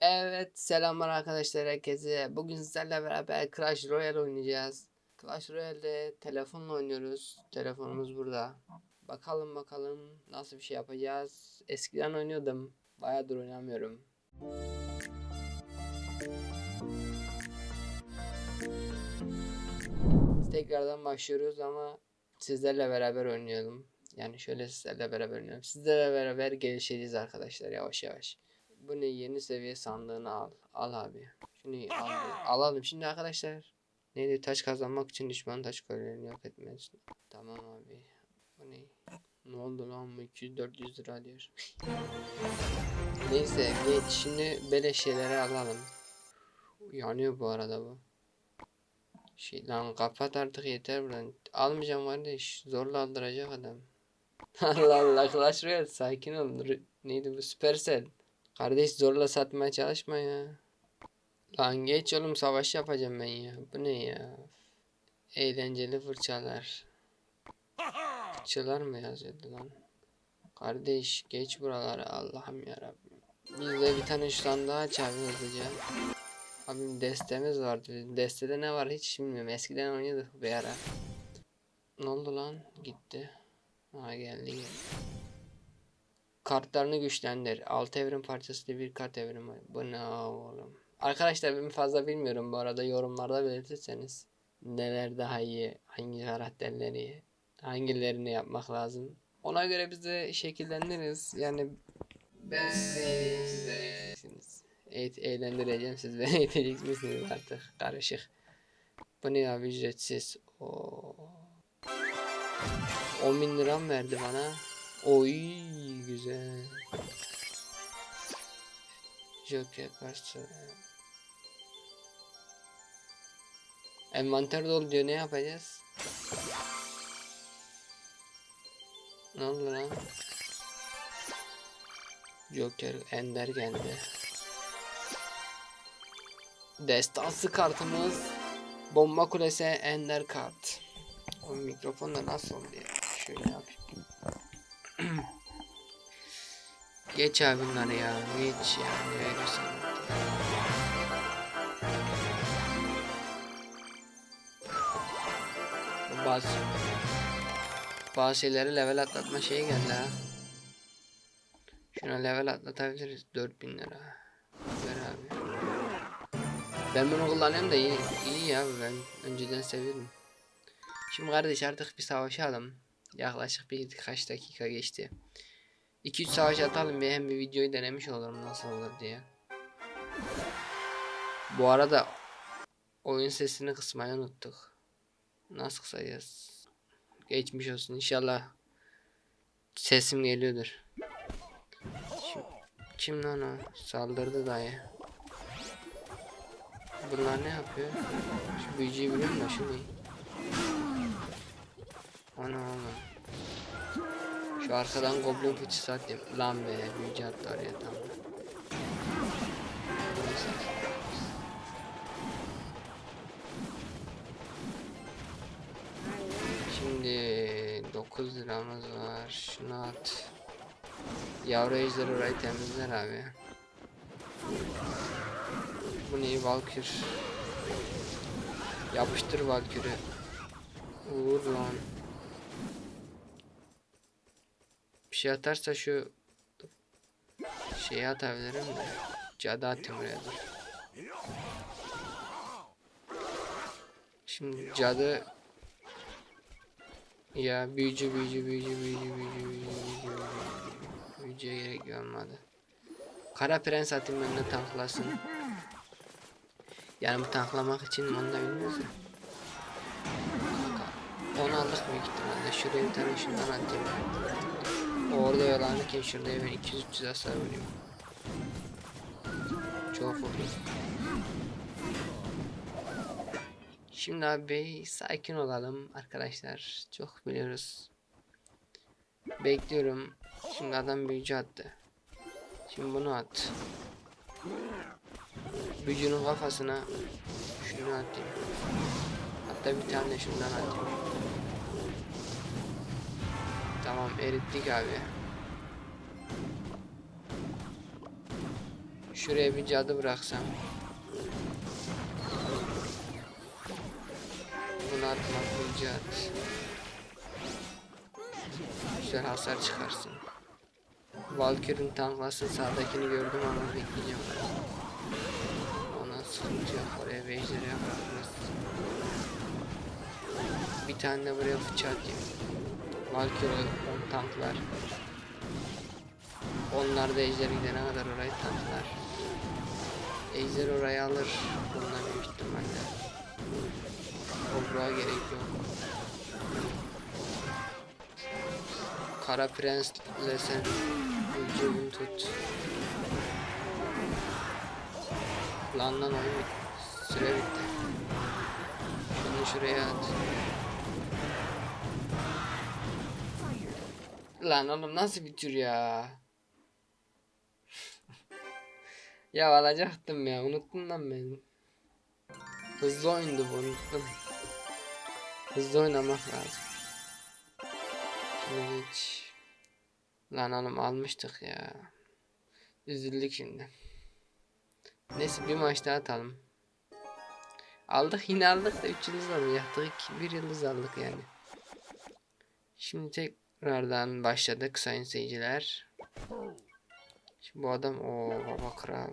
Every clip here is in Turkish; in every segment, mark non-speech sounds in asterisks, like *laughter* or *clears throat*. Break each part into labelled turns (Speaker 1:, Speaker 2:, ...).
Speaker 1: Evet selamlar arkadaşlar herkese. Bugün sizlerle beraber Clash Royale oynayacağız. Clash Royale'de telefonla oynuyoruz. Telefonumuz burada. Bakalım bakalım nasıl bir şey yapacağız. Eskiden oynuyordum. Bayağıdır oynamıyorum. Tekrardan başlıyoruz ama sizlerle beraber oynayalım. Yani şöyle sizlerle beraber oynayalım. Sizlerle beraber gelişeceğiz arkadaşlar yavaş yavaş. Bu ne yeni seviye sandığını al. Al abi. Şunu al. Alalım. Şimdi arkadaşlar. Neydi taç kazanmak için düşman taç kulelerini yok etmelisin. Tamam abi. Bu ne? Ne oldu lan bu 200-400 lira diyor. Neyse geç şimdi beleş şeyleri alalım. Yanıyor bu arada bu. Şey lan kapat artık yeter buradan. Almayacağım kardeş. Zorla aldıracak adam. *laughs* Allah Allah Clash sakin ol. Neydi bu Supercell. Kardeş zorla satmaya çalışma ya. Lan geç oğlum savaş yapacağım ben ya. Bu ne ya? Eğlenceli fırçalar. Fırçalar mı yazıyordu lan? Kardeş geç buraları Allah'ım yarabbim. Biz de bir tane şu sandığı aç abi hızlıca. Abim destemiz vardı. Destede ne var hiç bilmiyorum. Eskiden oynuyorduk bir ara. Ne oldu lan? Gitti. Ha geldi geldi. Kartlarını güçlendir. 6 evrim parçası diye bir kart evrimi. Bu ne oğlum? Arkadaşlar ben fazla bilmiyorum bu arada yorumlarda belirtirseniz. Neler daha iyi, hangi karakterleri, hangilerini yapmak lazım. Ona göre biz de şekillendiririz. Yani ben. Eğit eğlendireceğim siz beni *laughs* eğitecek misiniz artık karışık. Bu ne abi ücretsiz. Oo. 10 bin lira mı verdi bana? Oy güzel. Joker karşı. Envanter dolu diyor ne yapacağız? Ne oldu lan? Joker Ender geldi. Destansı kartımız Bomba Kulesi Ender kart. O mikrofon da nasıl oldu ya? Şöyle yapayım. *clears throat* Geç abi bunları ya. Geç ya. Ne verirsen. Bazı bazı level atlatma şeyi geldi ha. Şuna level atlatabiliriz. 4000 lira. Ver abi. Ben bunu kullanıyorum da iyi, iyi ya ben önceden seviyordum. Şimdi kardeş artık bir savaşalım. Yaklaşık bir kaç dakika geçti. 2-3 savaş atalım bir hem bir videoyu denemiş olurum nasıl olur diye. Bu arada oyun sesini kısmayı unuttuk. Nasıl kısacağız? Geçmiş olsun inşallah sesim geliyordur. Kim, kim lan o? Saldırdı dayı. Bunlar ne yapıyor? Şu büyücüyü biliyor musun? Şu ne? Ana oğlum. Şu arkadan goblin fıçısı atayım. Lan be büyücü attı oraya tam. Şimdi 9 liramız var. Şunu at. Yavru ejderi orayı temizler abi. Bu neyi Valkür? Yapıştır Valkür'ü. Vur lan. Bir şey atarsa şu şeyi atabilirim de. Cadı atayım buraya dur. Şimdi cadı ya büyücü büyücü büyücü büyücü büyücü büyücü büyücü büyücü büyücüye gerek olmadı. Kara prens atayım ben de tanklasın. Yani bu tanklamak için onu da bilmiyoruz Onu aldık büyük ihtimalle. Şuraya bir tane şundan atayım. Orada yalanırken şurada ben 200-300 hasar vurayım. Çok vurdu. Şimdi abi sakin olalım arkadaşlar. Çok biliyoruz. Bekliyorum. Şimdi adam büyücü attı. Şimdi bunu at. Büyücünün kafasına şunu atayım. Hatta bir tane şundan atayım. Tamam erittik abi. Şuraya bir cadı bıraksam. Bunu atmak bu cadı. Güzel hasar çıkarsın. Valkyrie'nin tanklasın sağdakini gördüm ama bekleyeceğim. Ona sıkıntı yok. Oraya bir ejderi yaparız. Bir tane de buraya fıçı atayım. Valkyrie tanklar. Onlar da ejder gidene kadar orayı tanklar. Ejder orayı alır. Bunlar büyük ihtimalle. Toprağa gerek yok. Kara Prens'le sen vücudunu tut. Lan lan oyun. Süre bitti. Bunu şuraya at. Lan oğlum nasıl bir tür ya? *laughs* ya alacaktım ya unuttum lan ben. Hızlı oyundu bu unuttum. Hızlı oynamak lazım. Şunu geç. Lan oğlum almıştık ya. Üzüldük şimdi. Neyse bir maç daha atalım. Aldık yine aldık da 3 yıldız alacaktık. 1 yıldız aldık yani. Şimdi tekrardan başladık sayın seyirciler. Şimdi bu adam o baba kral.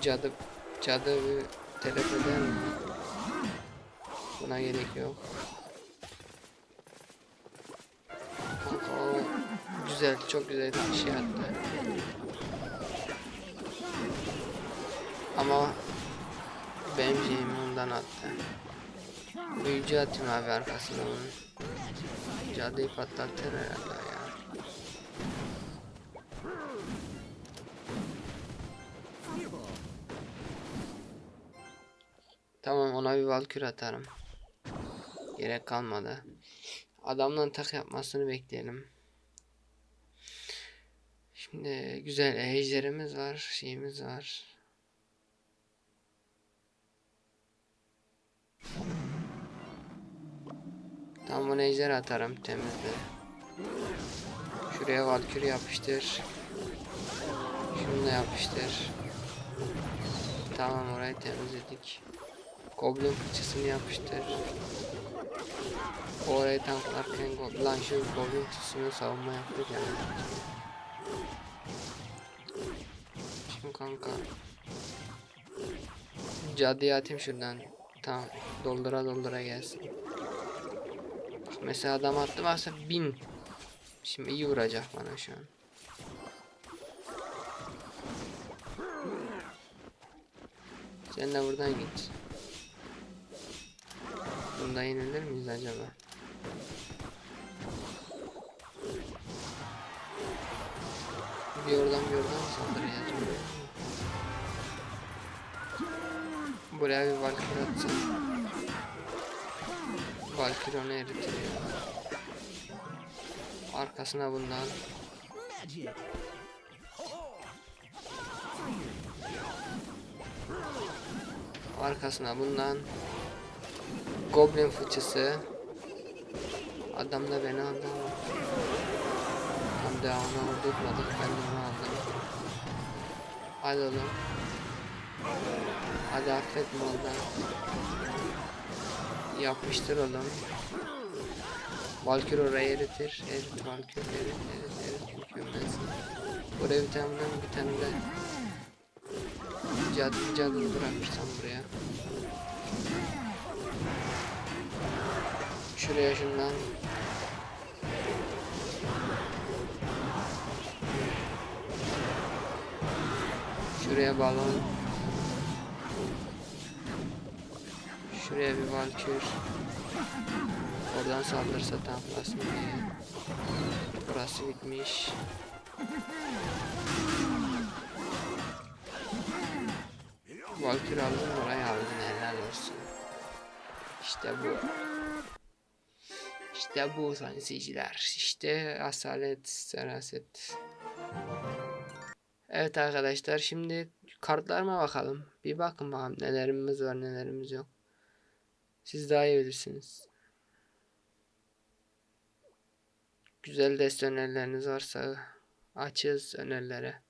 Speaker 1: Cadı cadı telef eder mi? Buna gerek yok. O güzel çok güzel bir şey attı. Ama benim şeyimi ondan attı. Büyücü atayım abi arkasına onun. Cadıyı patlatır herhalde ya. Tamam ona bir valkür atarım. Gerek kalmadı. Adamdan tak yapmasını bekleyelim. Şimdi güzel ejderimiz var, şeyimiz var. Tam bunu ejder atarım temizle. Şuraya valkür yapıştır. Şunu da yapıştır. Tamam orayı temizledik. Goblin fıçısını yapıştır. Orayı tanklarken go- lan şu goblin fıçısını savunma yaptık yani. Şimdi kanka. Caddeye atayım şuradan. Tamam. Doldura doldura gelsin. Mesela adam attı varsa bin. Şimdi iyi vuracak bana şu an. Sen de buradan git. Bunda yenilir miyiz acaba? Bir oradan bir oradan saldıracağız. Buraya bir valkyrie atsın. Valkyrie onu eritir ya. Arkasına bundan. Arkasına bundan. Goblin fıçısı. Adam da beni aldı ama. Tam da onu öldürmedik ben de onu aldım. Hadi oğlum. Hadi affetme oradan. Yapmıştır oğlum. Valkür orayı eritir. Erit Valkür erit erit erit mükemmelsin. Buraya bir tane bir tane de cadı cadı bırakırsam buraya. Şuraya şundan. Şuraya balon. Şuraya bir valkür. Oradan saldırsa tanklasın diye. Burası bitmiş. Valkür aldın orayı aldın helal olsun. İşte bu. İşte bu sayın seyirciler. İşte asalet, seraset. Evet arkadaşlar şimdi kartlarıma bakalım. Bir bakın bakalım nelerimiz var nelerimiz yok. Siz daha iyi bilirsiniz. Güzel deste önerileriniz varsa Açığız önerilere.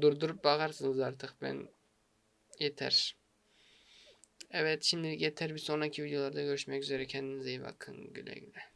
Speaker 1: Durdurup bakarsınız artık ben yeter. Evet şimdilik yeter bir sonraki videolarda görüşmek üzere kendinize iyi bakın güle güle.